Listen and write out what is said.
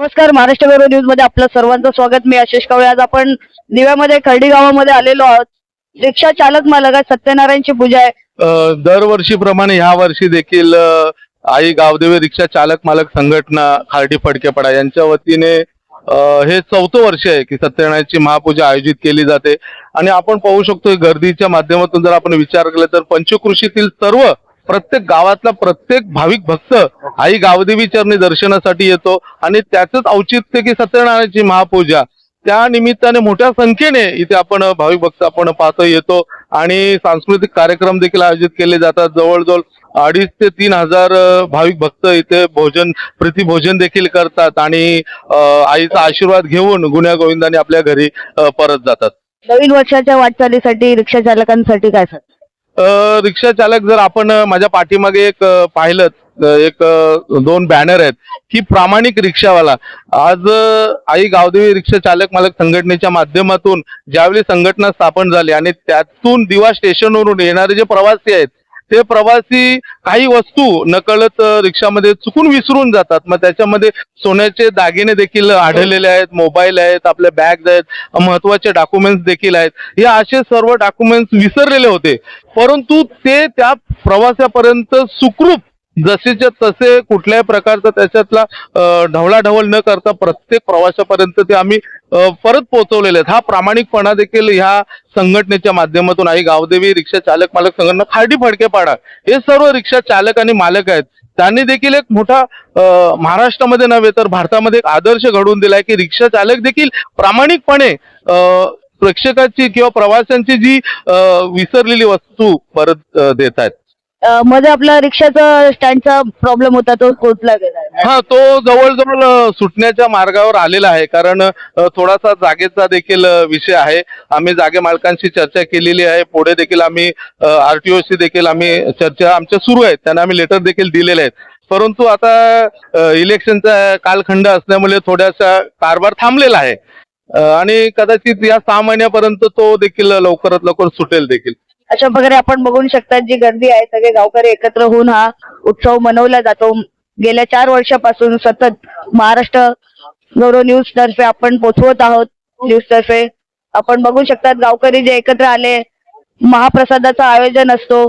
नमस्कार महाराष्ट्र गौरव न्यूजमध्ये आपलं सर्वांचं स्वागत. मी आशिष कावळे. आज आपण दिव्यामध्ये खर्डी गावामध्ये आलेलो आहोत. रिक्षा चालक मालक आहे सत्यनारायणची पूजा आहे. दरवर्षीप्रमाणे ह्या वर्षी देखील अ, आई गावदेवी रिक्षा चालक मालक संघटना खार्डी फडकेपडा यांच्या वतीने अ, हे चौथं वर्ष आहे की सत्यनारायणची महापूजा आयोजित केली जाते. आणि आपण पाहू शकतो गर्दीच्या माध्यमातून जर आपण विचार केला तर पंचकृषीतील सर्व प्रत्येक गावातला प्रत्येक भाविक भक्त आई गावदेवी चरणी दर्शनासाठी येतो आणि त्याचंच औचित्य की सत्यनारायणची महापूजा. त्या निमित्ताने मोठ्या संख्येने इथे आपण भाविक भक्त आपण पाहतो येतो. आणि सांस्कृतिक कार्यक्रम देखील आयोजित केले जातात. जवळजवळ अडीच ते तीन हजार भाविक भक्त इथे भोजन प्रतिभोजन देखील करतात आणि आईचा आशीर्वाद घेऊन गुन्ह्या गोविंदाने आपल्या घरी परत जातात. नवीन वर्षाच्या वाटचालीसाठी रिक्षा चालकांसाठी काय सर? रिक्षा चालक जर आपण माझ्या पाठीमागे एक पाहिलं एक दोन बॅनर आहेत की प्रामाणिक रिक्षावाला. आज आई गावदेवी रिक्षा चालक मालक संघटनेच्या माध्यमातून ज्यावेळी संघटना स्थापन झाली आणि त्यातून दिवा स्टेशनवरून येणारे जे प्रवासी आहेत ते प्रवासी काही वस्तू नकळत रिक्षामध्ये चुकून विसरून जातात. मग त्याच्यामध्ये सोन्याचे दागिने देखील आढळलेले आहेत मोबाईल आहेत आपल्या बॅग्स आहेत महत्त्वाचे डॉक्युमेंट्स देखील आहेत. हे असे सर्व डॉक्युमेंट्स विसरलेले होते. परंतु ते त्या प्रवासापर्यंत सुखरूप जसेच्या तसे कुठल्याही प्रकारचा त्याच्यातला ढवळाढवळ न करता प्रत्येक प्रवाशापर्यंत ते आम्ही परत पोहोचवलेले आहेत. हा प्रामाणिकपणा देखील ह्या संघटनेच्या माध्यमातून आई गावदेवी रिक्षा चालक मालक संघटना खाडी फडके पाडा हे सर्व रिक्षा चालक आणि मालक आहेत. त्यांनी देखील एक मोठा महाराष्ट्रामध्ये नव्हे तर भारतामध्ये एक आदर्श घडवून दिलाय की रिक्षा चालक देखील प्रामाणिकपणे प्रेक्षकाची किंवा प्रवाशांची जी विसरलेली वस्तू परत देत आहेत. मध्ये आपला रिक्षाचा स्टँडचा प्रॉब्लेम होता तो कोर्टला गेला. हा तो जवळजवळ सुटण्याच्या मार्गावर आलेला आहे. कारण थोडासा जागेचा देखील विषय आहे. आम्ही जागे मालकांशी चर्चा केलेली आहे. पुढे देखील आम्ही आरटीओशी देखील आम्ही चर्चा आमच्या सुरू आहेत. त्यांना आम्ही लेटर देखील दिलेले आहेत. परंतु आता इलेक्शनचा कालखंड असल्यामुळे थोडासा कारभार थांबलेला आहे. आणि कदाचित या सहा महिन्यापर्यंत तो देखील लवकरात लवकर सुटेल देखील. अशा प्रकारे आपण बघू शकता जी गर्दी आहे सगळे गावकरी एकत्र होऊन हा उत्सव मनवला जातो. गेल्या चार वर्षापासून सतत महाराष्ट्र गौरव न्यूज तर्फे आपण पोचवत आहोत. न्यूज तर्फे आपण बघू शकतात गावकरी जे एकत्र आले महाप्रसादाचं आयोजन असतो.